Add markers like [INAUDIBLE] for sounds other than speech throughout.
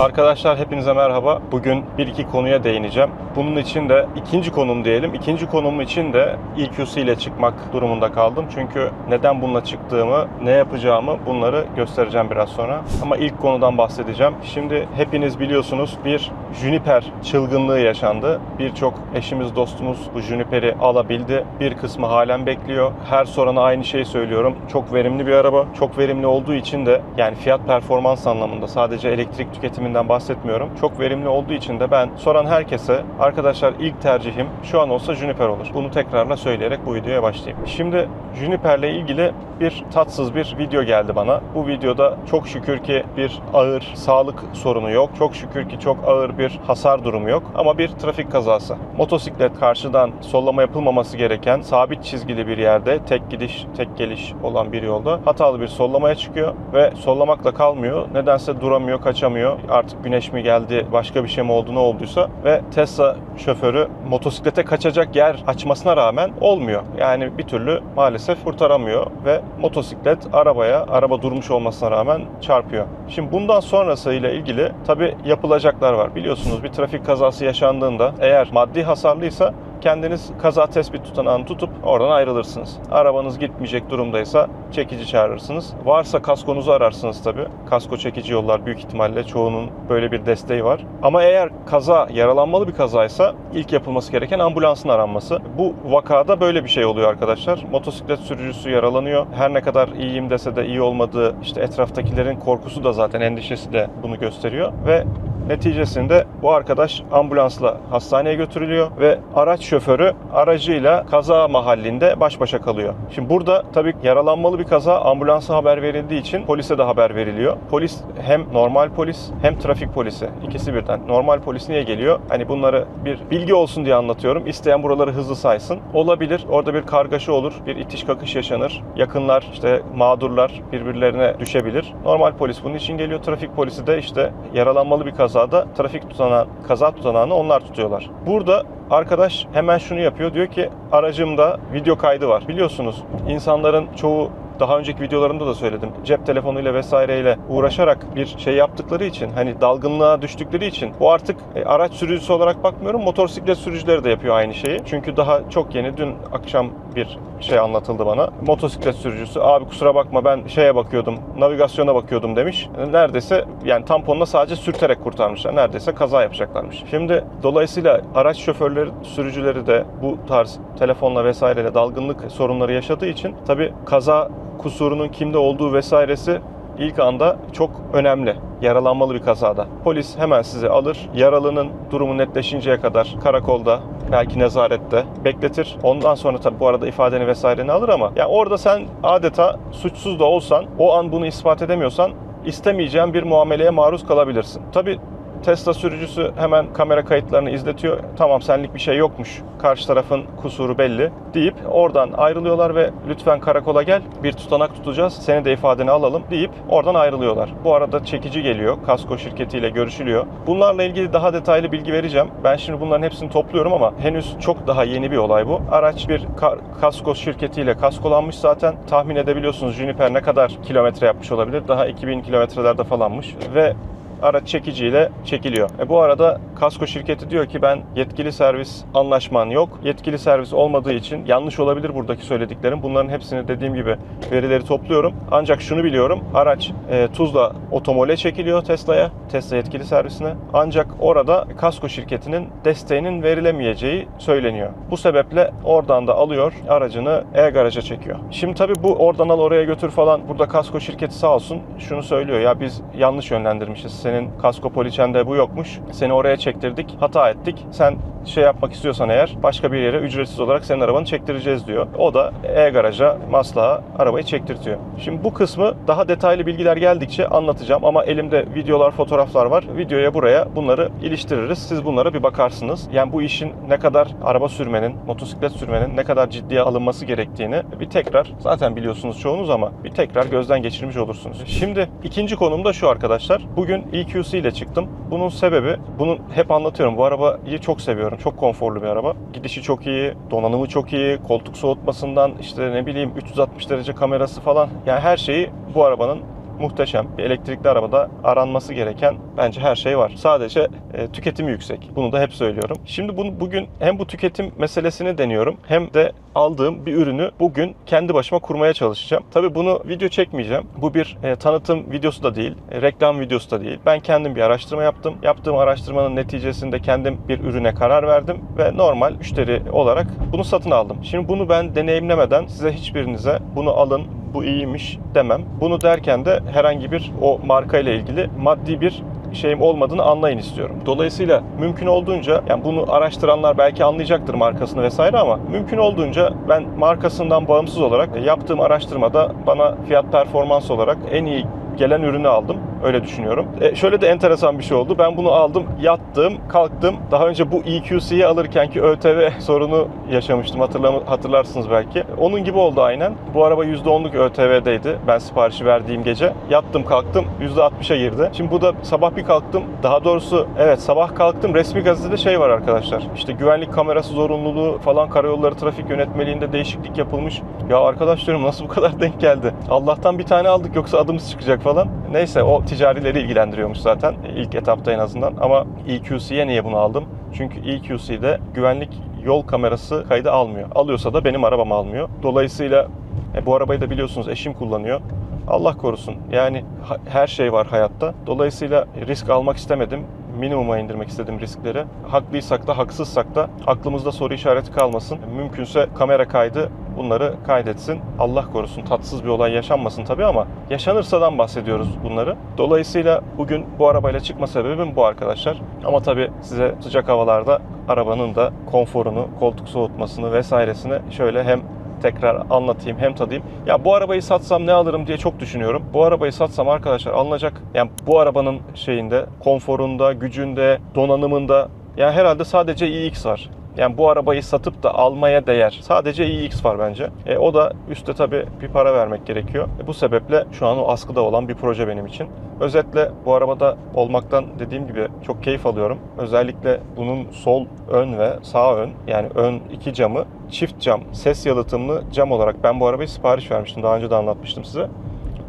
Arkadaşlar hepinize merhaba. Bugün bir iki konuya değineceğim. Bunun için de ikinci konum diyelim. İkinci konum için de EQC ile çıkmak durumunda kaldım. Çünkü neden bununla çıktığımı, ne yapacağımı bunları göstereceğim biraz sonra. Ama ilk konudan bahsedeceğim. Şimdi hepiniz biliyorsunuz bir Juniper çılgınlığı yaşandı. Birçok eşimiz, dostumuz bu Juniper'i alabildi. Bir kısmı halen bekliyor. Her sorana aynı şeyi söylüyorum. Çok verimli bir araba. Çok verimli olduğu için de yani fiyat performans anlamında sadece elektrik tüketiminden bahsetmiyorum. Çok verimli olduğu için de ben soran herkese arkadaşlar ilk tercihim şu an olsa Juniper olur. Bunu tekrarla söyleyerek bu videoya başlayayım. Şimdi Juniper'le ilgili bir tatsız bir video geldi bana. Bu videoda çok şükür ki bir ağır sağlık sorunu yok. Çok şükür ki çok ağır bir hasar durumu yok. Ama bir trafik kazası. Motosiklet karşıdan sollama yapılmaması gereken sabit çizgili bir yerde tek gidiş tek geliş olan bir yolda hatalı bir sollamaya çıkıyor ve sollamakla kalmıyor. Nedense duramıyor, kaçamıyor. Güneş mi geldi, başka bir şey mi oldu, ne olduysa ve Tesla şoförü motosiklete kaçacak yer açmasına rağmen olmuyor. Yani bir türlü maalesef kurtaramıyor ve motosiklet arabaya, araba durmuş olmasına rağmen çarpıyor. Şimdi bundan sonrasıyla ilgili tabi yapılacaklar var. Biliyorsunuz bir trafik kazası yaşandığında eğer maddi hasarlıysa kendiniz kaza tespit tutanağını tutup oradan ayrılırsınız. Arabanız gitmeyecek durumdaysa çekici çağırırsınız. Varsa kaskonuzu ararsınız tabi. Kasko çekici yollar büyük ihtimalle çoğunun böyle bir desteği var. Ama eğer kaza yaralanmalı bir kazaysa ilk yapılması gereken ambulansın aranması. Bu vakada böyle bir şey oluyor arkadaşlar. Motosiklet sürücüsü yaralanıyor. Her ne kadar iyiyim dese de iyi olmadığı işte etraftakilerin korkusu da zaten endişesi de bunu gösteriyor ve Neticesinde bu arkadaş ambulansla hastaneye götürülüyor ve araç şoförü aracıyla kaza mahallinde baş başa kalıyor. Şimdi burada tabii yaralanmalı bir kaza ambulansa haber verildiği için polise de haber veriliyor. Polis hem normal polis hem trafik polisi ikisi birden. Normal polis niye geliyor? Hani bunları bir bilgi olsun diye anlatıyorum. İsteyen buraları hızlı saysın. Olabilir. Orada bir kargaşa olur. Bir itiş kakış yaşanır. Yakınlar işte mağdurlar birbirlerine düşebilir. Normal polis bunun için geliyor. Trafik polisi de işte yaralanmalı bir kazada trafik tutanağı, kaza tutanağını onlar tutuyorlar. Burada arkadaş hemen şunu yapıyor. Diyor ki aracımda video kaydı var. Biliyorsunuz insanların çoğu daha önceki videolarımda da söyledim. Cep telefonuyla vesaireyle uğraşarak bir şey yaptıkları için hani dalgınlığa düştükleri için bu artık e, araç sürücüsü olarak bakmıyorum. Motosiklet sürücüleri de yapıyor aynı şeyi. Çünkü daha çok yeni dün akşam bir şey anlatıldı bana. Motosiklet sürücüsü abi kusura bakma ben şeye bakıyordum navigasyona bakıyordum demiş. Neredeyse yani tamponla sadece sürterek kurtarmışlar. Neredeyse kaza yapacaklarmış. Şimdi dolayısıyla araç şoförleri, sürücüleri de bu tarz telefonla vesaireyle dalgınlık sorunları yaşadığı için tabii kaza kusurunun kimde olduğu vesairesi ilk anda çok önemli. Yaralanmalı bir kazada. Polis hemen sizi alır. Yaralının durumu netleşinceye kadar karakolda belki nezarette bekletir. Ondan sonra tabii bu arada ifadeni vesaireni alır ama yani orada sen adeta suçsuz da olsan o an bunu ispat edemiyorsan istemeyeceğin bir muameleye maruz kalabilirsin. Tabii Tesla sürücüsü hemen kamera kayıtlarını izletiyor. Tamam senlik bir şey yokmuş. Karşı tarafın kusuru belli deyip oradan ayrılıyorlar ve lütfen karakola gel. Bir tutanak tutacağız. Seni de ifadeni alalım deyip oradan ayrılıyorlar. Bu arada çekici geliyor. Kasko şirketiyle görüşülüyor. Bunlarla ilgili daha detaylı bilgi vereceğim. Ben şimdi bunların hepsini topluyorum ama henüz çok daha yeni bir olay bu. Araç bir ka- kasko şirketiyle kaskolanmış zaten. Tahmin edebiliyorsunuz Juniper ne kadar kilometre yapmış olabilir. Daha 2000 kilometrelerde falanmış ve araç çekiciyle çekiliyor. E bu arada kasko şirketi diyor ki ben yetkili servis anlaşman yok. Yetkili servis olmadığı için yanlış olabilir buradaki söylediklerim. Bunların hepsini dediğim gibi verileri topluyorum. Ancak şunu biliyorum. Araç e, Tuzla otomole çekiliyor Tesla'ya. Tesla yetkili servisine. Ancak orada kasko şirketinin desteğinin verilemeyeceği söyleniyor. Bu sebeple oradan da alıyor aracını e-garaja çekiyor. Şimdi tabii bu oradan al oraya götür falan burada kasko şirketi sağ olsun şunu söylüyor ya biz yanlış yönlendirmişiz senin kasko poliçende bu yokmuş. Seni oraya çektirdik. Hata ettik. Sen şey yapmak istiyorsan eğer başka bir yere ücretsiz olarak senin arabanı çektireceğiz diyor. O da e-garaja, maslağa arabayı çektirtiyor. Şimdi bu kısmı daha detaylı bilgiler geldikçe anlatacağım ama elimde videolar, fotoğraflar var. Videoya buraya bunları iliştiririz. Siz bunlara bir bakarsınız. Yani bu işin ne kadar araba sürmenin, motosiklet sürmenin ne kadar ciddiye alınması gerektiğini bir tekrar zaten biliyorsunuz çoğunuz ama bir tekrar gözden geçirmiş olursunuz. Şimdi ikinci konum da şu arkadaşlar. Bugün EQC ile çıktım. Bunun sebebi, bunu hep anlatıyorum. Bu arabayı çok seviyorum. Çok konforlu bir araba. Gidişi çok iyi, donanımı çok iyi, koltuk soğutmasından işte ne bileyim 360 derece kamerası falan. Yani her şeyi bu arabanın muhteşem. Bir elektrikli arabada aranması gereken bence her şey var. Sadece e, tüketimi yüksek. Bunu da hep söylüyorum. Şimdi bunu bugün hem bu tüketim meselesini deniyorum hem de aldığım bir ürünü bugün kendi başıma kurmaya çalışacağım. Tabii bunu video çekmeyeceğim. Bu bir e, tanıtım videosu da değil, e, reklam videosu da değil. Ben kendim bir araştırma yaptım. Yaptığım araştırmanın neticesinde kendim bir ürüne karar verdim ve normal müşteri olarak bunu satın aldım. Şimdi bunu ben deneyimlemeden size hiçbirinize bunu alın, bu iyiymiş demem. Bunu derken de herhangi bir o marka ile ilgili maddi bir şeyim olmadığını anlayın istiyorum. Dolayısıyla mümkün olduğunca yani bunu araştıranlar belki anlayacaktır markasını vesaire ama mümkün olduğunca ben markasından bağımsız olarak yaptığım araştırmada bana fiyat performans olarak en iyi gelen ürünü aldım. Öyle düşünüyorum. E, şöyle de enteresan bir şey oldu. Ben bunu aldım, yattım, kalktım. Daha önce bu EQC'yi alırkenki ÖTV [LAUGHS] sorunu yaşamıştım. Hatırlam hatırlarsınız belki. Onun gibi oldu aynen. Bu araba %10'luk ÖTV'deydi. Ben siparişi verdiğim gece. Yattım, kalktım. %60'a girdi. Şimdi bu da sabah bir kalktım. Daha doğrusu evet sabah kalktım. Resmi gazetede şey var arkadaşlar. İşte güvenlik kamerası zorunluluğu falan karayolları trafik yönetmeliğinde değişiklik yapılmış. Ya arkadaş diyorum nasıl bu kadar denk geldi? Allah'tan bir tane aldık yoksa adımız çıkacak falan. Neyse o ticarileri ilgilendiriyormuş zaten ilk etapta en azından. Ama EQC'ye niye bunu aldım? Çünkü EQC'de güvenlik yol kamerası kaydı almıyor. Alıyorsa da benim arabam almıyor. Dolayısıyla e, bu arabayı da biliyorsunuz eşim kullanıyor. Allah korusun. Yani her şey var hayatta. Dolayısıyla risk almak istemedim. Minimuma indirmek istedim riskleri. Haklıysak da haksızsak da aklımızda soru işareti kalmasın. Mümkünse kamera kaydı bunları kaydetsin. Allah korusun tatsız bir olay yaşanmasın tabii ama yaşanırsadan bahsediyoruz bunları. Dolayısıyla bugün bu arabayla çıkma sebebim bu arkadaşlar. Ama tabii size sıcak havalarda arabanın da konforunu, koltuk soğutmasını vesairesini şöyle hem tekrar anlatayım hem tadayım. Ya bu arabayı satsam ne alırım diye çok düşünüyorum. Bu arabayı satsam arkadaşlar alınacak yani bu arabanın şeyinde, konforunda, gücünde, donanımında yani herhalde sadece iX var. Yani bu arabayı satıp da almaya değer. Sadece iX var bence. E, o da üstte tabii bir para vermek gerekiyor. E, bu sebeple şu an o askıda olan bir proje benim için. Özetle bu arabada olmaktan dediğim gibi çok keyif alıyorum. Özellikle bunun sol ön ve sağ ön yani ön iki camı çift cam ses yalıtımlı cam olarak ben bu arabayı sipariş vermiştim. Daha önce de anlatmıştım size.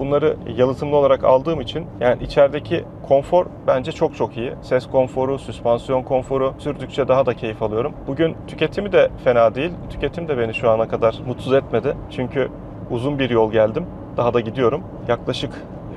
Bunları yalıtımlı olarak aldığım için yani içerideki konfor bence çok çok iyi. Ses konforu, süspansiyon konforu sürdükçe daha da keyif alıyorum. Bugün tüketimi de fena değil. Tüketim de beni şu ana kadar mutsuz etmedi. Çünkü uzun bir yol geldim. Daha da gidiyorum. Yaklaşık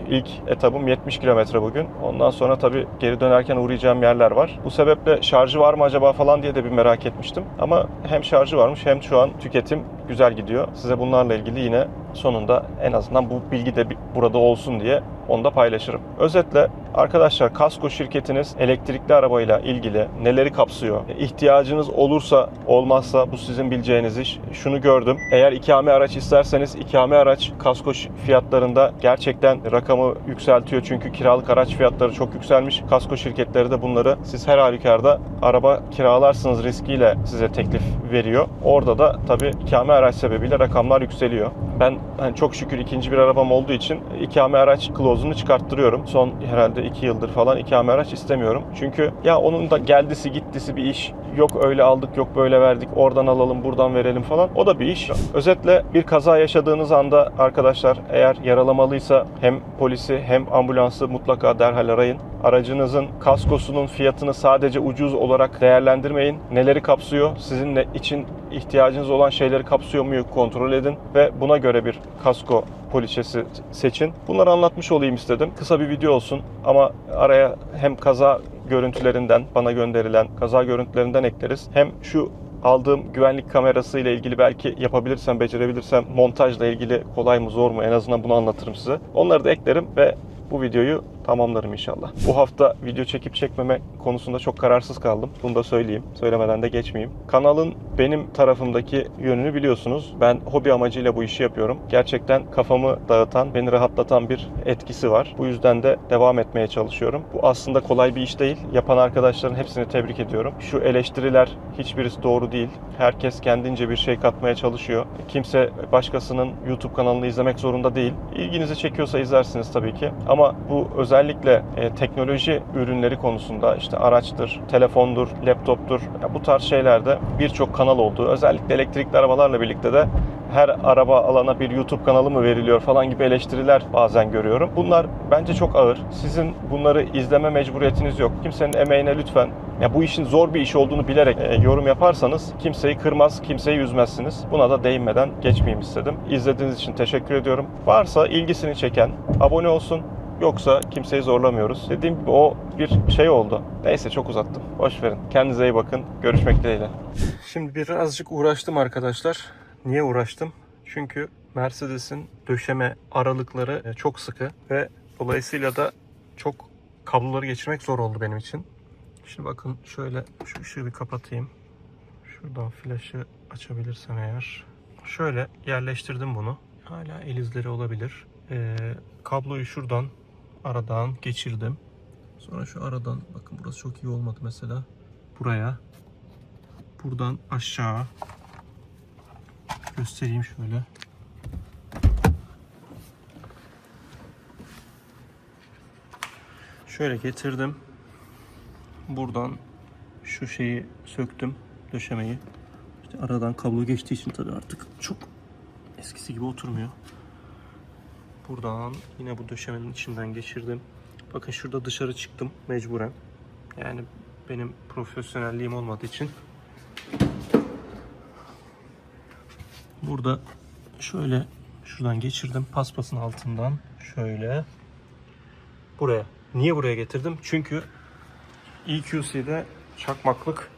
ilk etabım 70 kilometre bugün. Ondan sonra tabii geri dönerken uğrayacağım yerler var. Bu sebeple şarjı var mı acaba falan diye de bir merak etmiştim. Ama hem şarjı varmış hem şu an tüketim güzel gidiyor. Size bunlarla ilgili yine sonunda en azından bu bilgi de burada olsun diye onu da paylaşırım. Özetle arkadaşlar kasko şirketiniz elektrikli arabayla ilgili neleri kapsıyor? E, İhtiyacınız olursa olmazsa bu sizin bileceğiniz iş. Şunu gördüm. Eğer ikame araç isterseniz ikame araç kasko fiyatlarında gerçekten rakamı yükseltiyor. Çünkü kiralık araç fiyatları çok yükselmiş. Kasko şirketleri de bunları siz her halükarda araba kiralarsınız riskiyle size teklif veriyor. Orada da tabii ikame araç sebebiyle rakamlar yükseliyor. Ben hani çok şükür ikinci bir arabam olduğu için ikame araç clause'unu çıkarttırıyorum. Son herhalde iki yıldır falan ikame araç istemiyorum. Çünkü ya onun da geldisi gittisi bir iş. Yok öyle aldık yok böyle verdik oradan alalım buradan verelim falan. O da bir iş. Özetle bir kaza yaşadığınız anda arkadaşlar eğer yaralanmalıysa hem polisi hem ambulansı mutlaka derhal arayın. Aracınızın kaskosunun fiyatını sadece ucuz olarak değerlendirmeyin. Neleri kapsıyor? Sizin için ihtiyacınız olan şeyleri kapsıyor mu kontrol edin ve buna göre bir kasko poliçesi seçin. Bunları anlatmış olayım istedim. Kısa bir video olsun ama araya hem kaza görüntülerinden bana gönderilen kaza görüntülerinden ekleriz. Hem şu aldığım güvenlik kamerası ile ilgili belki yapabilirsem, becerebilirsem montajla ilgili kolay mı zor mu en azından bunu anlatırım size. Onları da eklerim ve bu videoyu tamamlarım inşallah. Bu hafta video çekip çekmeme konusunda çok kararsız kaldım. Bunu da söyleyeyim. Söylemeden de geçmeyeyim. Kanalın benim tarafımdaki yönünü biliyorsunuz. Ben hobi amacıyla bu işi yapıyorum. Gerçekten kafamı dağıtan, beni rahatlatan bir etkisi var. Bu yüzden de devam etmeye çalışıyorum. Bu aslında kolay bir iş değil. Yapan arkadaşların hepsini tebrik ediyorum. Şu eleştiriler hiçbirisi doğru değil. Herkes kendince bir şey katmaya çalışıyor. Kimse başkasının YouTube kanalını izlemek zorunda değil. İlginizi çekiyorsa izlersiniz tabii ki. Ama bu özellikle e, teknoloji ürünleri konusunda işte araçtır, telefondur, laptoptur ya bu tarz şeylerde birçok kanal olduğu özellikle elektrikli arabalarla birlikte de her araba alana bir YouTube kanalı mı veriliyor falan gibi eleştiriler bazen görüyorum. Bunlar bence çok ağır. Sizin bunları izleme mecburiyetiniz yok. Kimsenin emeğine lütfen ya bu işin zor bir iş olduğunu bilerek e, yorum yaparsanız kimseyi kırmaz, kimseyi üzmezsiniz. Buna da değinmeden geçmeyeyim istedim. İzlediğiniz için teşekkür ediyorum. Varsa ilgisini çeken abone olsun. Yoksa kimseyi zorlamıyoruz. Dediğim gibi o bir şey oldu. Neyse çok uzattım. Boş verin. Kendinize iyi bakın. Görüşmek dileğiyle. Şimdi birazcık uğraştım arkadaşlar. Niye uğraştım? Çünkü Mercedes'in döşeme aralıkları e, çok sıkı ve dolayısıyla da çok kabloları geçirmek zor oldu benim için. Şimdi bakın şöyle şu ışığı bir kapatayım. Şuradan flaşı açabilirsem eğer. Şöyle yerleştirdim bunu. Hala el izleri olabilir. Ee, kabloyu şuradan aradan geçirdim. Sonra şu aradan bakın burası çok iyi olmadı mesela. Buraya. Buradan aşağı. Göstereyim şöyle. Şöyle getirdim. Buradan şu şeyi söktüm. Döşemeyi. İşte aradan kablo geçtiği için tabii artık çok eskisi gibi oturmuyor. Buradan yine bu döşemenin içinden geçirdim. Bakın şurada dışarı çıktım mecburen. Yani benim profesyonelliğim olmadığı için. Burada şöyle şuradan geçirdim paspasın altından şöyle buraya. Niye buraya getirdim? Çünkü EQC'de çakmaklık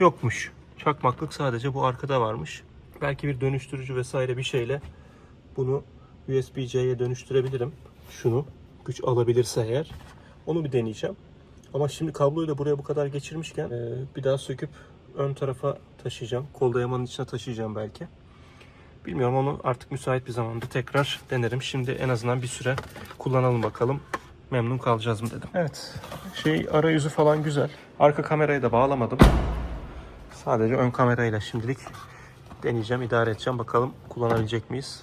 yokmuş. Çakmaklık sadece bu arkada varmış. Belki bir dönüştürücü vesaire bir şeyle bunu USB-C'ye dönüştürebilirim. Şunu güç alabilirse eğer. Onu bir deneyeceğim. Ama şimdi kabloyu da buraya bu kadar geçirmişken e, bir daha söküp ön tarafa taşıyacağım. Kol dayamanın içine taşıyacağım belki. Bilmiyorum onu artık müsait bir zamanda tekrar denerim. Şimdi en azından bir süre kullanalım bakalım. Memnun kalacağız mı dedim. Evet. Şey arayüzü falan güzel. Arka kamerayı da bağlamadım. Sadece ön kamerayla şimdilik deneyeceğim, idare edeceğim. Bakalım kullanabilecek miyiz?